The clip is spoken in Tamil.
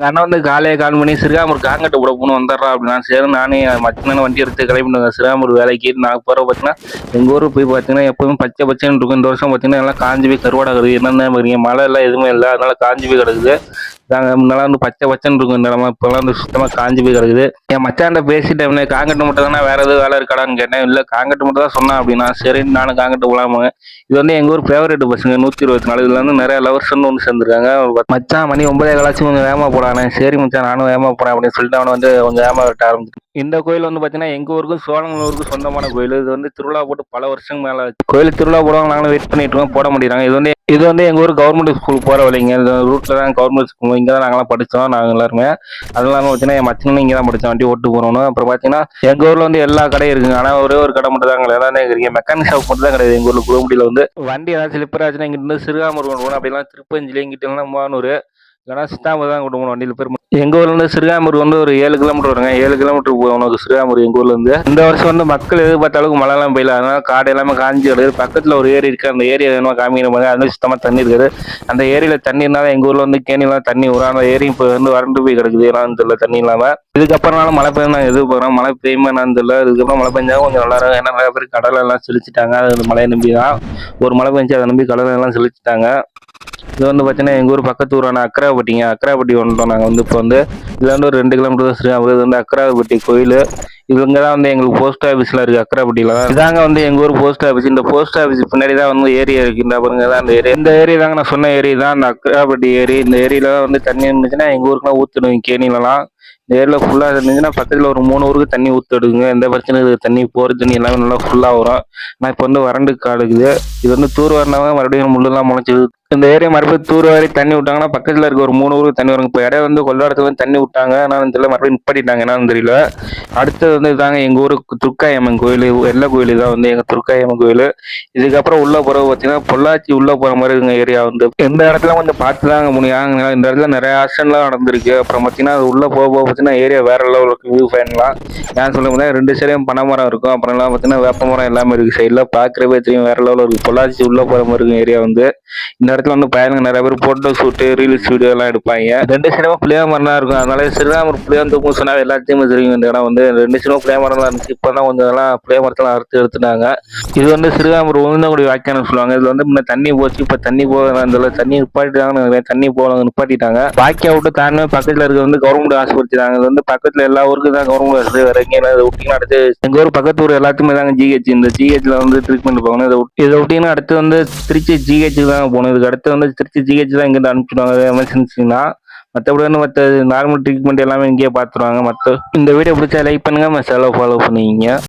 எங்கள் அண்ணன் வந்து காலையை கால் பண்ணி சிறுகாமூர் காங்கட்டு விட போகணும் வந்துடுறா அப்படின்னா சரி நானே மத்தியானம் வண்டி எடுத்து கிளம்பிட்டு சிறுகாமூர் வேலைக்கு நான் போகிற பார்த்தீங்கன்னா எங்கள் ஊருக்கு போய் பார்த்தீங்கன்னா எப்பவுமே பச்சை பச்சைன்னு இருக்கும். இந்த வருஷம் பார்த்தீங்கன்னா எல்லாம் காஞ்சி போய் கருவாடா கிடக்குது என்னென்ன பாருங்க மழை எல்லாம் எதுவுமே இல்லை. அதனால காஞ்சி போய் கிடக்குது. நாங்கள் முன்னெல்லாம் வந்து பச்சை பச்சைன்னு இருக்கும் இந்த இடமா இப்போலாம் வந்து சுத்தமாக காஞ்சி போய் கிடக்குது. என் மச்சான்ட்ட பேசிட்டேன் காங்கட்டு மட்டும் தானே வேற எதுவும் வேலை இருக்காடான்னு கேட்டேன். இல்லை காங்கட்டு மட்டும் தான் சொன்னான் அப்படின்னா சரின்னு நானும் காங்கட்டு போகலாமா இது வந்து எங்கள் ஊர் ஃபேவரட் பஸ்ஸுங்க நூற்றி இருபத்தி நாலு. இதில் வந்து நிறைய லவர்ஸ்னு ஒன்று சேர்ந்துருக்காங்க. மச்சான் மணி ஒன்பதே கலாச்சும் கொஞ்சம் வேகமாக போடானே. சரி மச்சான் நானும் வேகமாக போறேன் அப்படின்னு சொல்லிட்டு அவனை வந்து கொஞ்சம் வேகமாக விட்ட ஆரம்பிச்சு இந்த கோயில் வந்து பார்த்தீங்கன்னா எங்கள் ஊருக்கும் சோழங்களூருக்கும் சொந்தமான கோயில். இது வந்து திருவிழா போட்டு பல வருஷம் மேலே கோயில் திருவிழா போடுவாங்க நாங்களும் வெயிட் பண்ணிட்டு இருக்கோம் போட முடியுறாங்க இது வந்து இது வந்து எங்கள் ஊர் கவர்மெண்ட் ஸ்கூல் போகிற வழிங்க. இந்த ரூட்டில் தான் கவர்மெண்ட் ஸ்கூல் இங்கே தான் நாங்களாம் படித்தோம் நாங்கள் எல்லாருமே. அது இல்லாமல் பார்த்தீங்கன்னா என் மச்சனும் இங்கே தான் படித்தோம் வண்டி ஓட்டு போகணும் அப்புறம் பார்த்தீங்கன்னா எங்கள் ஊரில் வந்து எல்லா கடையும் இருக்குங்க. ஆனால் ஒரே ஒரு கடை மட்டும் தான் கிடையாது. எல்லாமே இருக்கிறீங்க மெக்கானிக் ஷாப் மட்டும் தான் கிடையாது. எங்கள் ஊரில் குளமுடியில் வந்து. வண்டி ஏதாவது ஸ்லிப்பர் ஆச்சுன்னா இங்கிட்டு சிறுகாமூர் கொண்டு போகணும். அப்படிலாம் திருப்பஞ்சிலி இங்கிட்ட மூவானூர். இல்லைன்னா சித்தாம்பு தான் கொண்டு போகணும். வண்டியில் பேர் எங்கள் ஊர்லேருந்து சிறுகாமூர் வந்து ஒரு ஏழு கிலோமீட்டர் வருங்க. ஏழு கிலோமீட்டர் போகணும் சிறுகாமூர் எங்கள் ஊர்லேருந்து இந்த வருஷம் வந்து மக்கள் எதிர்பார்த்த அளவுக்கு மழைலாம் பெய்யல. அதனால் காடு எல்லாமே காஞ்சி கிடக்குது. பக்கத்தில் ஒரு ஏரி இருக்குது அந்த ஏரியை வேணுமா காமிக்கிற மாதிரி அது சுத்தமாக தண்ணி இருக்குது. அந்த ஏரியில் தண்ணி இருந்தாலும் எங்கள் ஊரில் வந்து கேணிலாம் தண்ணி வரும். அந்த ஏரியும் இப்போ வந்து வறண்டு போய் கிடக்குது. ஏன்னா தெரியல. தண்ணி இல்லாமல் இதுக்கப்புறம்னாலும் மழை பெய்யும் நாங்கள் எதிர்பார்க்குறோம். மழை பெய்யுமா என்னன்னு தெரியல. இதுக்கப்புறம் மழை பெஞ்சா கொஞ்சம் நல்லா இருக்கும். ஏன்னா நிறைய பேர் கடலை எல்லாம் செழிச்சிட்டாங்க. அது மழையை நம்பி தான் ஒரு மழை பெஞ்சு அதை நம்பி கடலை எல்லாம் செழிச்சிட்டாங்க. இது வந்து பார்த்தீங்கன்னா எங்கள் ஊர் பக்கத்து ஊரான அக்கராப்பட்டிங்க அக்கராப்பட்டி வந்துட்டோம் நாங்கள் வந்து இப்போ வந்து இதில் வந்து ஒரு ரெண்டு கிலோமீட்டர் தான் இது வந்து அக்கராப்பட்டி கோயில். இவங்க தான் வந்து எங்களுக்கு போஸ்ட் ஆஃபீஸில் இருக்குது அக்கராப்பட்டியில் இதாங்க வந்து எங்கள் ஊர் போஸ்ட் ஆஃபீஸ் இந்த போஸ்ட் ஆஃபீஸ் பின்னாடி தான் வந்து ஏரியா இருக்குது இந்த பாருங்க. தான் அந்த ஏரியா இந்த ஏரியா தாங்க நான் சொன்ன ஏரி. தான் அந்த அக்ராபட்டி ஏரி. இந்த ஏரியில தான் வந்து தண்ணி இருந்துச்சுன்னா எங்கள் ஊருக்குலாம் ஊற்றிடுவோம் கேணிலலாம். இந்த ஏரியில் ஃபுல்லாக இருந்துச்சுன்னா பக்கத்தில் ஒரு மூணு ஊருக்கு தண்ணி ஊற்றிடுங்க எந்த பிரச்சனையும் இருக்குது தண்ணி போகிற தண்ணி எல்லாமே நல்லா ஃபுல்லாக வரும். நான் இப்போ வந்து வறண்டு காடுக்குது. இது வந்து தூர் வரனாவே மறுபடியும் முள்ளெல்லாம் முளைச்சிது இந்த ஏரியா மறுபடியும் தூர் வாரி தண்ணி விட்டாங்கன்னா பக்கத்தில் இருக்க ஒரு மூணு ஊருக்கு தண்ணி வரும் இப்போ இடையில வந்து கொள்ளாடத்துல வந்து தண்ணி விட்டாங்க. ஆனால் தெரியல மறுபடியும் நிப்பாட்டிட்டாங்க. என்னன்னு தெரியல. அடுத்தது வந்து இதாங்க எங்கள் ஊருக்கு துர்க்காயம்மன் கோயில். எல்லா கோயில் தான் வந்து எங்கள் துர்க்காயம்மன் கோயில். இதுக்கப்புறம் உள்ள போகிற பார்த்தீங்கன்னா பொள்ளாச்சி உள்ளே போகிற மாதிரி இருக்குங்க ஏரியா வந்து. இந்த இடத்துல வந்து பார்த்து தாங்க முடியும் இந்த இடத்துல நிறைய ஆக்ஷன்லாம் நடந்திருக்கு. அப்புறம் பார்த்தீங்கன்னா அது உள்ளே போக போக பார்த்தீங்கன்னா ஏரியா வேற லெவலில் வியூ ஃபேன்லாம் ஏன் சொல்ல முடியாது ரெண்டு சைடையும் பனை மரம் இருக்கும். அப்புறம் எல்லாம் பார்த்தீங்கன்னா வேப்ப மரம் எல்லாமே இருக்குது சைடில் பார்க்குறவே தெரியும் வேற லெவலில் இருக்குது பொள்ளாச்சி உள்ளே போகிற மாதிரி இருக்கும் ஏரியா வந்து. இந்த இடத்துல வந்து பையனுங்க நிறைய பேர் போட்டோ ஷூட்டு ரீல்ஸ் வீடியோ எல்லாம் எடுப்பாங்க. ரெண்டு சினிமா புளிய மரம் தான் இருக்கும். அதனால சிறுதாமர் புளியான் தூக்கும் சொன்னா எல்லாத்தையுமே தெரியும். இந்த இடம் வந்து ரெண்டு சைடும் புளிய மரம் தான் இருந்துச்சு. இப்போ தான் கொஞ்சம் எல்லாம் புளிய மரத்தெல்லாம் அறுத்து எடுத்துட்டாங்க. இது வந்து சிறுதாமர் உளுந்தங்குடி வாய்க்கான்னு சொல்லுவாங்க. இதுல வந்து முன்ன தண்ணி போச்சு. இப்போ தண்ணி போக இந்த தண்ணி நிப்பாட்டிட்டாங்க தண்ணி போகலாம் நிப்பாட்டிட்டாங்க. வாக்கியா விட்டு தானே பக்கத்துல இருக்கிறது வந்து கவர்மெண்ட் ஆஸ்பத்திரி தாங்க இது வந்து பக்கத்துல எல்லா ஊருக்கும் தான் கவர்மெண்ட் ஆஸ்பத்திரி வேற எங்கேயும் அடுத்து எங்க ஊர் பக்கத்து ஊர் எல்லாத்துக்குமே தாங்க ஜிஹெச் இந்த ஜிஹெச்ல வந்து ட்ரீட்மெண்ட் போகணும். இதை இதை விட்டீங்கன்னா அடுத்து வந்து திருச்சி ஜிஹெச் தான் போகணும். இதுக்கு அடுத்து வந்து திருச்சி ஜிஹெச் தான் இங்கேருந்து அனுப்பிச்சிடுவாங்க. எமர்ஜென்சினா மற்றபடி வந்து மற்ற நார்மல் ட்ரீட்மெண்ட் எல்லாமே இங்கேயே பார்த்துருவாங்க. மற்ற இந்த வீடியோ பிடிச்சா லைக் பண்ணுங்க. செலவு ஃபாலோ பண்ணிக்கிங்க.